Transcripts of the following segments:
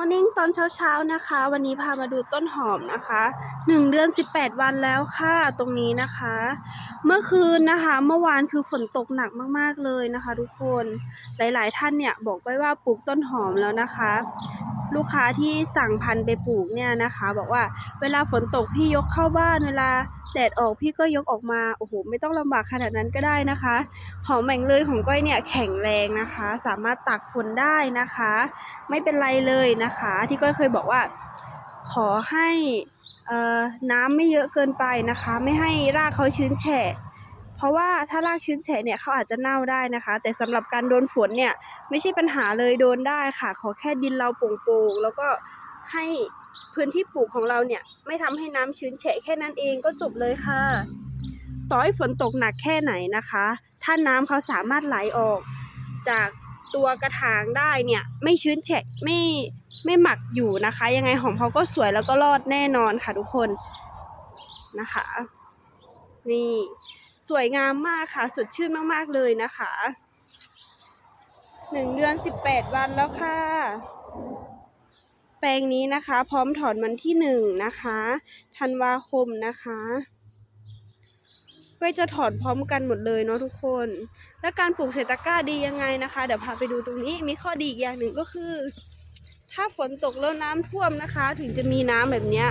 อร์นิ่งตอนเช้าๆนะคะ วันนี้พามาดูต้นหอมนะคะหนึ่งเดือน18วันแล้วค่ะตรงนี้นะคะ เมื่อคืนนะคะ เมื่อวานคือฝนตกหนักมากๆเลยนะคะ ทุกคนหลายๆท่านเนี่ยบอกไว้ว่าปลูกต้นหอมแล้วนะคะ ลูกค้าที่สั่งพันธุ์ไปปลูกเนี่ยนะคะ บอกว่าเวลาฝนตกพี่ยกเข้าบ้านเวลา แดดออกพี่ก็ยกออกมาโอ้โหไม่ต้องลำบากขนาดนั้นก็ได้นะคะหอมแหม่งเลยของก้อยเนี่ยแข็งแรงนะคะ สามารถตากฝนได้นะคะ ไม่เป็นไรเลยนะคะ ที่ก้อยเคยบอกว่า ขอให้น้ำไม่เยอะเกินไปนะคะ ไม่ให้รากเขาชื้นแฉะเพราะว่าถ้ารากชื้นแฉะเนี่ยเขาอาจจะเน่าได้นะคะ แต่สำหรับการโดนฝนเนี่ยไม่ใช่ปัญหาเลยโดนได้ค่ะ ขอแค่ดินเราโปร่งๆแล้วก็ให้ พื้นที่ปลูกของเราเนี่ยไม่ทำให้น้ำชื้นแฉะแค่นั้นเองก็จบเลยค่ะ ต่อให้ฝนตกหนักแค่ไหนนะคะ ถ้าน้ำเขาสามารถไหลออก จากตัวกระถางได้เนี่ยไม่ชื้นแฉะไม่ไม่หมักอยู่นะคะ ยังไงหอมเขาก็สวยแล้วก็รอดแน่นอนค่ะทุกคนนะคะ นี่สวยงามมากค่ะ สดชื่นมากๆเลยนะคะหนึ่งเดือนสิบแปดวันแล้วค่ะ แปลงนี้นะคะ พร้อมถอนวันที่หนึ่งนะคะธันวาคมนะคะก็จะถอนพร้อมกันหมดเลยเนาะทุกคน และการปลูกเศรษฐก้าดียังไงนะคะ เดี๋ยวพาไปดูตรงนี้มีข้อดีอีกอย่างหนึ่งก็คือ ถ้าฝนตกแล้วน้ำท่วมนะคะ ถึงจะมีน้ำแบบเนี้ย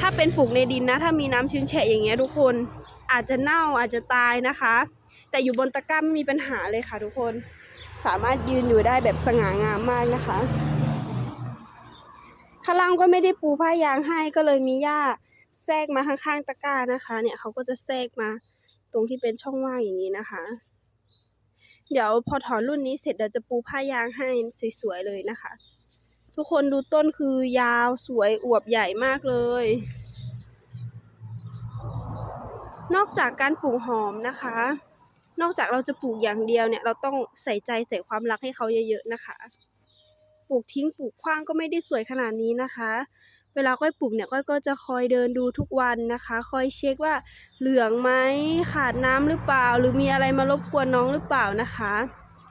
ถ้าเป็นปลูกในดินนะ ถ้ามีน้ำชื้นแฉะอย่างเงี้ยทุกคนอาจจะเน่าอาจจะตายนะคะ แต่อยู่บนตะกร้าไม่มีปัญหาเลยค่ะทุกคน สามารถยืนอยู่ได้แบบสง่างามมากนะคะ ข้างล่างก็ไม่ได้ปูผ้ายางให้ก็เลยมีหญ้าแทรกมาข้างๆตะกร้านะคะ เนี่ยเขาก็จะแทรกมาตรงที่เป็นช่องว่างอย่างนี้นะคะ เดี๋ยวพอถอนรุ่นนี้เสร็จเดี๋ยวจะปูผ้ายางให้สวยๆเลยนะคะ ทุกคนดูต้นคือยาวสวยอวบใหญ่มากเลย นอกจากการปลูกหอมนะคะ นอกจากเราจะปลูกอย่างเดียวเนี่ยเราต้องใส่ใจใส่ความรักให้เขาเยอะๆนะคะ ลูกทิ้งปลูกขว้างก็ไม่ได้สวยขนาดนี้นะคะ เวลาก้อยปลูกเนี่ยก้อยก็จะคอยเดินดูทุกวันนะคะ คอยเช็คว่าเหลืองไหมขาดน้ำหรือเปล่า หรือมีอะไรมารบกวนน้องหรือเปล่านะคะ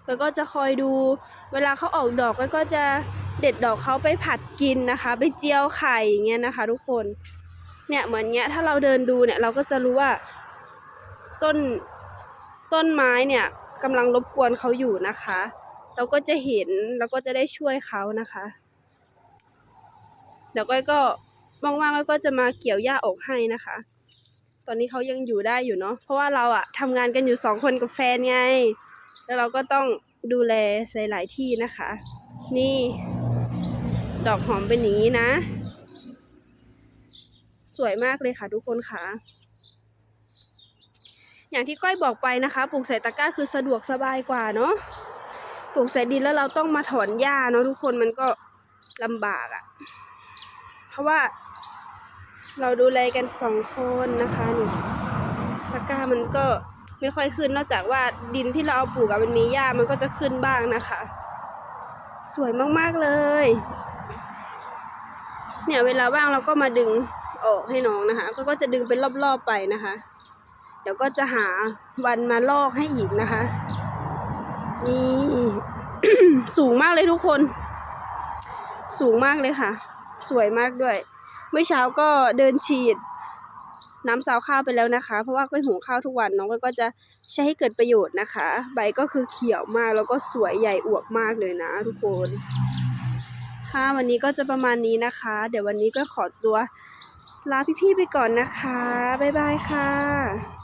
ก้อยก็จะคอยดู เวลาเขาออกดอกก้อยก็จะเด็ดดอกเขาไปผัดกินนะคะ ไปเจียวไข่อย่างเงี้ยนะคะ ทุกคนเนี่ยเหมือนเงี้ยถ้าเราเดินดูเนี่ยเราก็จะรู้ว่า ต้นต้นไม้เนี่ยกำลังรบกวนเขาอยู่นะคะ เราก็จะเห็นเราก็จะได้ช่วยเขานะคะ เดี๋ยวก้อยก็ว่างๆแล้วก็จะมาเกี่ยวหญ้าออกให้นะคะ ตอนนี้เขายังอยู่ได้อยู่เนาะเพราะว่าเราอะทำงานกันอยู่สองคนกับแฟนไง แล้วเราก็ต้องดูแลหลาย ๆ ที่นะคะ นี่ ดอกหอมเป็นอย่างนี้นะ สวยมากเลยค่ะทุกคนค่ะอย่างที่ก้อยบอกไปนะคะ ปลูกใส่ตะกร้าคือสะดวกสบายกว่าเนาะ ปลูกใส่ดินแล้วเราต้องมาถอนหญ้าเนาะทุกคนมันก็ลำบากอะ่ะ เพราะว่า เราดูแลกันสองคนนะคะนี่ตะกร้ามันก็ไม่ค่อยขึ้นนอกจากว่าดินที่เราเอาปลูกอะมันมีหญ้ามันก็จะขึ้นบ้างนะคะ สวยมากๆเลย เนี่ยเวลาว่างเราก็มาดึงออกให้น้องนะคะ ก็ก็จะดึงเป็นรอบๆไปนะคะ เดี๋ยวก็จะหาวันมาลอกให้อีกนะคะ นี่สูงมากเลยทุกคน สูงมากเลยค่ะ สวยมากด้วย เมื่อเช้าก็เดินฉีด น้ำซาวข้าวไปแล้วนะคะ เพราะว่าก็หุงข้าวทุกวันน้องก็จะใช้ให้เกิดประโยชน์นะคะ ใบก็คือเขียวมากแล้วก็สวยใหญ่อวบมากเลยนะ ทุกคน ค่ะวันนี้ก็จะประมาณนี้นะคะ เดี๋ยววันนี้ก็ขอตัวลาพี่ๆไปก่อนนะคะ บ๊ายบายค่ะ